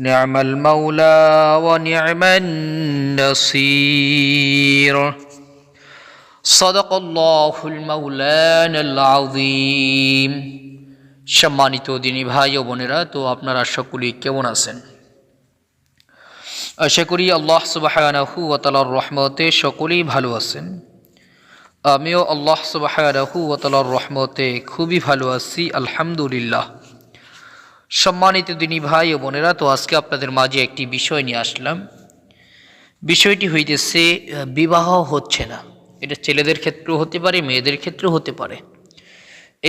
نعم المولى ونعم النصير صدق الله المولان العظيم সম্মানিত দিনী ভাই ও বোনেরা তো আপনারা সকলেই কেমন আছেন আশা করি আল্লাহ সুবাহানাহু ওতালার রহমতে সকলেই ভালো আছেন আমিও আল্লাহ সুবাহানাহু ওতালার রহমতে খুবই ভালো আছি আলহামদুলিল্লাহ সম্মানিত দিনী ভাই ও বোনেরা, তো আজকে আপনাদের মাঝে একটি বিষয় নিয়ে আসলাম। বিষয়টি হইতেছে, বিবাহ হচ্ছে না। এটা ছেলেদের ক্ষেত্রেও হতে পারে, মেয়েদের ক্ষেত্রেও হতে পারে।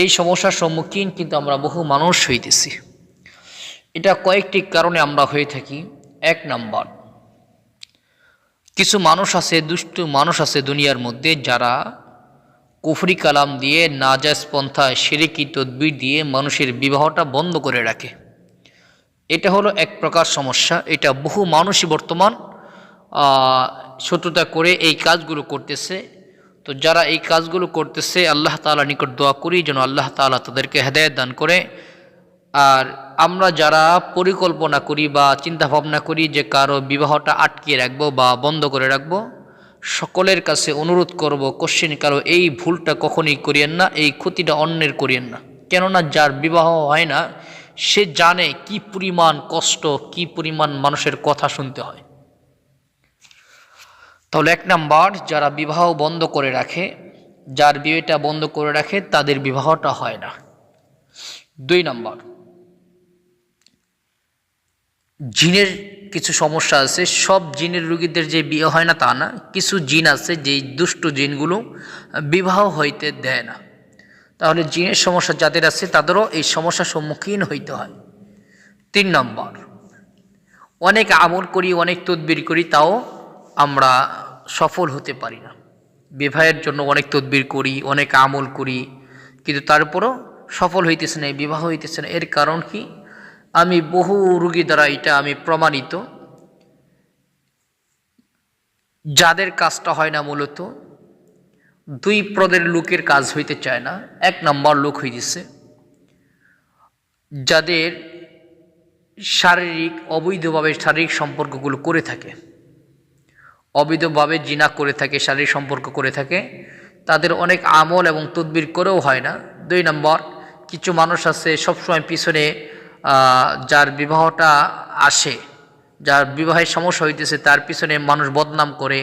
এই সমস্যার সম্মুখীন কিন্তু আমরা বহু মানুষ হইতেছি। এটা কয়েকটি কারণে আমরা হয়ে থাকি। এক নাম্বার, কিছু মানুষ আছে, দুষ্ট মানুষ আছে দুনিয়ার মধ্যে যারা কুফরি কালাম দিয়ে নাজাজ পন্থায় সিরিকি তদবির দিয়ে মানুষের বিবাহটা বন্ধ করে রাখে। এটা হলো এক প্রকার সমস্যা। এটা বহু মানুষই বর্তমান শত্রুতা করে এই কাজগুলো করতেছে। তো যারা এই কাজগুলো করতেছে, আল্লাহ তাআলা নিকট দোয়া করি যেন আল্লাহ তাআলা তাদেরকে হেদায়ত দান করে। আর আমরা যারা পরিকল্পনা করি বা চিন্তা ভাবনা করি যে কারও বিবাহটা আটকিয়ে রাখব বা বন্ধ করে রাখব সকলের কাছে অনুরোধ করব, কোশ্চেন কারও, এই ভুলটা কখনই করিয়েন না, এই ক্ষতিটা অন্যের করিয়েন না। কেননা যার বিবাহ হয় না, সে জানে কি পরিমাণ কষ্ট, কি পরিমাণ মানুষের কথা শুনতে হয়। তাহলে এক নাম্বার, যারা বিবাহ বন্ধ করে রাখে, যার বিয়েটা বন্ধ করে রাখে, তাদের বিবাহটা হয় না। দুই নাম্বার জিনের কিছু সমস্যা আছে, সব জিনের রুগীদের যে বিয়ে হয় না তা না, কিছু জিন আছে যেই দুষ্ট জিনগুলো বিবাহ হইতে দেয় না। তাহলে জিনের সমস্যা যাদের আছে তাদেরও এই সমস্যার সম্মুখীন হইতে হয়। তিন নম্বর, অনেক আমল করি, অনেক তদবির করি, তাও আমরা সফল হতে পারি না। বিবাহের জন্য অনেক তদবির করি, অনেক আমল করি, কিন্তু তারপরও সফল হইতেছে না, বিবাহ হইতেছে না। এর কারণ কি? আমি বহু রুগী দ্বারা এটা আমি প্রমাণিত। যাদের কাজটা হয় না মূলত, দুই প্রদের লোকের কাজ হইতে চায় না, এক নম্বর লোক হইতেছে। যাদের শারীরিক, অবৈধভাবে শারীরিক সম্পর্কগুলো করে থাকে, অবৈধভাবে জিনা করে থাকে, শারীরিক সম্পর্ক করে থাকে, তাদের অনেক আমল এবং তদবির করেও হয় না। দুই নম্বর, কিছু মানুষ আছে সবসময় পিছনে যার বিবাহটা আসে, যার বিবাহের সমস্যা হইতেছে, তার পিছনে মানুষ বদনাম করে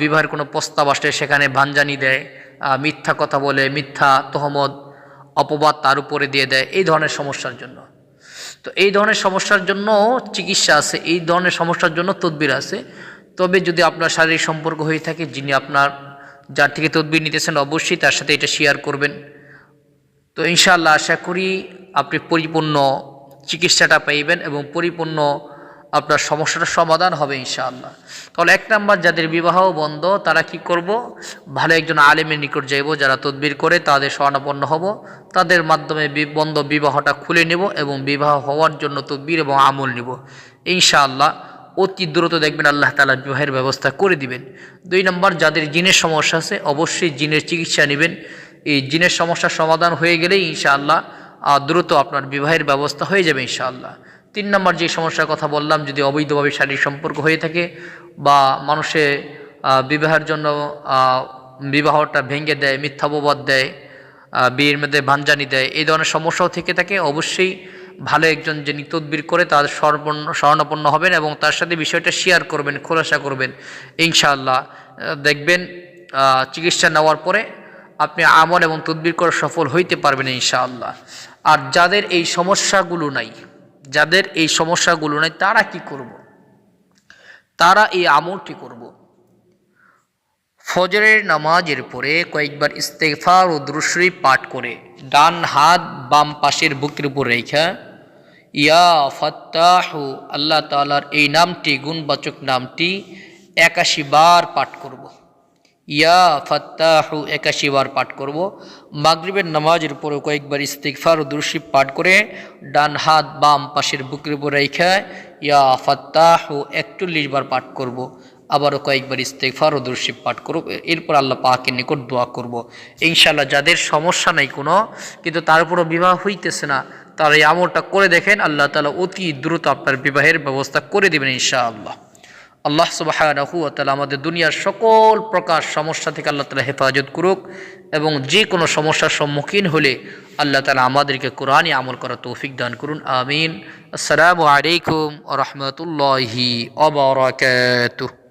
বিবাহের কোনো প্রস্তাব আসলে সেখানে ভাঞ্জানি দেয় মিথ্যা কথা বলে, মিথ্যা তহমদ অপবাদ তার উপরে দিয়ে দেয়, এই ধরনের সমস্যার জন্য। তো এই ধরনের সমস্যার জন্য চিকিৎসা আছে, এই ধরনের সমস্যার জন্য তদবির আছে। তবে যদি আপনার শারীরিক সম্পর্ক হয়ে থাকে, যিনি আপনার, যার থেকে তদবির নিতেছেন, অবশ্যই তার সাথে এটা শেয়ার করবেন। তো ইনশাআল্লাহ আশা করি আপনি পরিপূর্ণ চিকিৎসাটা পাইবেন এবং পরিপূর্ণ আপনার সমস্যাটার সমাধান হবে ইনশাআল্লাহ। তাহলে এক নাম্বার, যাদের বিবাহ বন্ধ, তারা কি করব? ভালো একজন আলেমের নিকট যাইব, যারা তদবির করে তাদের স্বর্ণাপন্ন হব। তাদের মাধ্যমে বন্ধ বিবাহটা খুলে নেব এবং বিবাহ হওয়ার জন্য তদবির এবং আমল নিব। ইনশাআল্লাহ অতি দ্রুত দেখবেন আল্লাহ তালা বিবাহের ব্যবস্থা করে দিবেন। দুই নম্বর, যাদের জিনের সমস্যা আছে, অবশ্যই জিনের চিকিৎসা নেবেন। এই জিনের সমস্যার সমাধান হয়ে গেলেই ইনশাআল্লাহ দ্রুত আপনার বিবাহের ব্যবস্থা হয়ে যাবে ইনশাআল্লাহ। তিন নম্বর যে সমস্যার কথা বললাম, যদি অবৈধভাবে শারীরিক সম্পর্ক হয়ে থাকে বা মানুষে বিবাহের জন্য বিবাহটা ভেঙে দেয় মিথ্যাববাদ দেয় বিয়ের মধ্যে ভাঞ্জানি দেয়, এই ধরনের সমস্যাও থেকে থাকে। অবশ্যই ভালো একজন যিনি তদবির করে তার স্বর্ণপন্ন স্বর্ণপন্ন হবেন এবং তার সাথে বিষয়টা শেয়ার করবেন, খোলাসা করবেন ইনশাআল্লাহ। দেখবেন চিকিৎসা নেওয়ার পরে আপনি আমল এবং তদবির করে সফল হইতে পারবেন ইনশাআল্লাহ আর যাদের এই সমস্যাগুলো নাই, যাদের এই সমস্যাগুলো নাই, তারা কি করব। তারা এই আমলটি করব। ফজরের নামাজের পরে কয়েকবার ইস্তেগফার ও দ্রুশ্রী পাঠ করে ডান হাত বাম পাশের বুকের উপর রেখা, ইয়া ফত্তাহু, আল্লাহ তালার এই নামটি, গুণবাচক নামটি একাশি বার পাঠ করব। ইয়া ফত্তাহু, একাশি বার পাঠ করব মাগরিবের নামাজের পরে কয়েকবার ইস্তিকফার ও পাঠ করে ডান হাত বাম পাশের বুকের উপর রেখে ইয়া ফত্তাহু, একচল্লিশ বার পাঠ করব। আবারও কয়েকবার ইস্তেকফার ও দুরশিব পাঠ করব এরপর আল্লাহ পাকের নিকট দোয়া করব। ইনশাল্লাহ যাদের সমস্যা নাই কোনো, কিন্তু তার উপরও বিবাহ হইতেছে না, তারা এই আমলটা করে দেখেন, আল্লাহ তালা অতি দ্রুত আপনার বিবাহের ব্যবস্থা করে দেবেন ইনশাআল্লাহ আল্লাহ সুবাহ আমাদের দুনিয়ার সকল প্রকার সমস্যা থেকে আল্লাহ তালা হেফাজত করুক এবং যে কোনো সমস্যার সম্মুখীন হলে আল্লাহ তালা আমাদেরকে কোরআনই আমল করা তৌফিক দান করুন, আমিন। আসসালামু আলাইকুম রহমতুল্লাহি অবরাকাতুহ